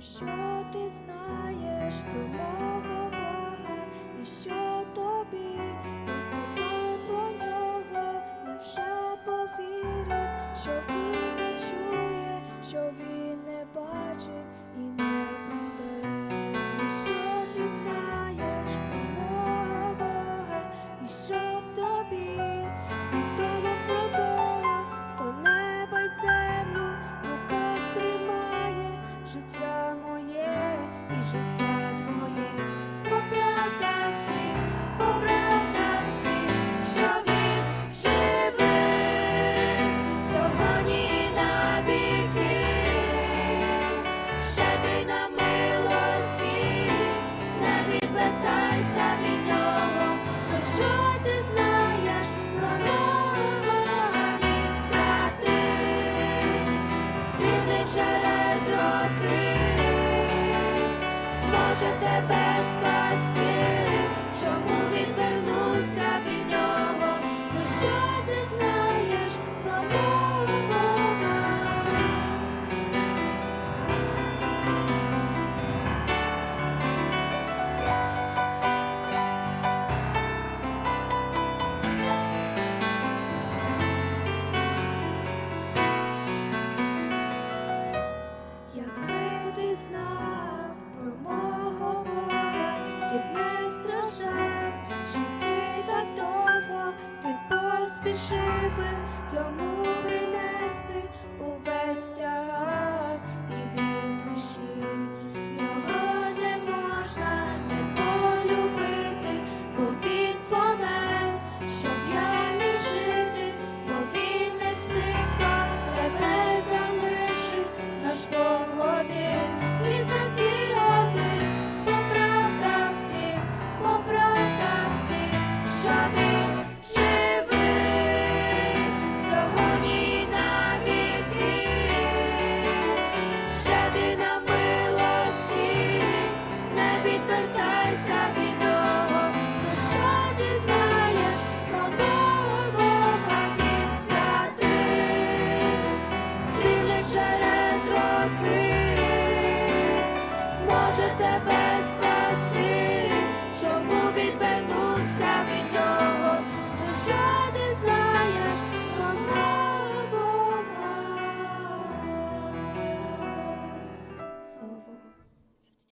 що ти знаєш про мого Бога і що. життя твоє, по правдах всі, по правдах що він живий, сьогодні і навіки, ще ти на милості, не відвертайся від нього, бо що ти знаєш про нього він він не через роки. Може тебе спасти. спіши би йому.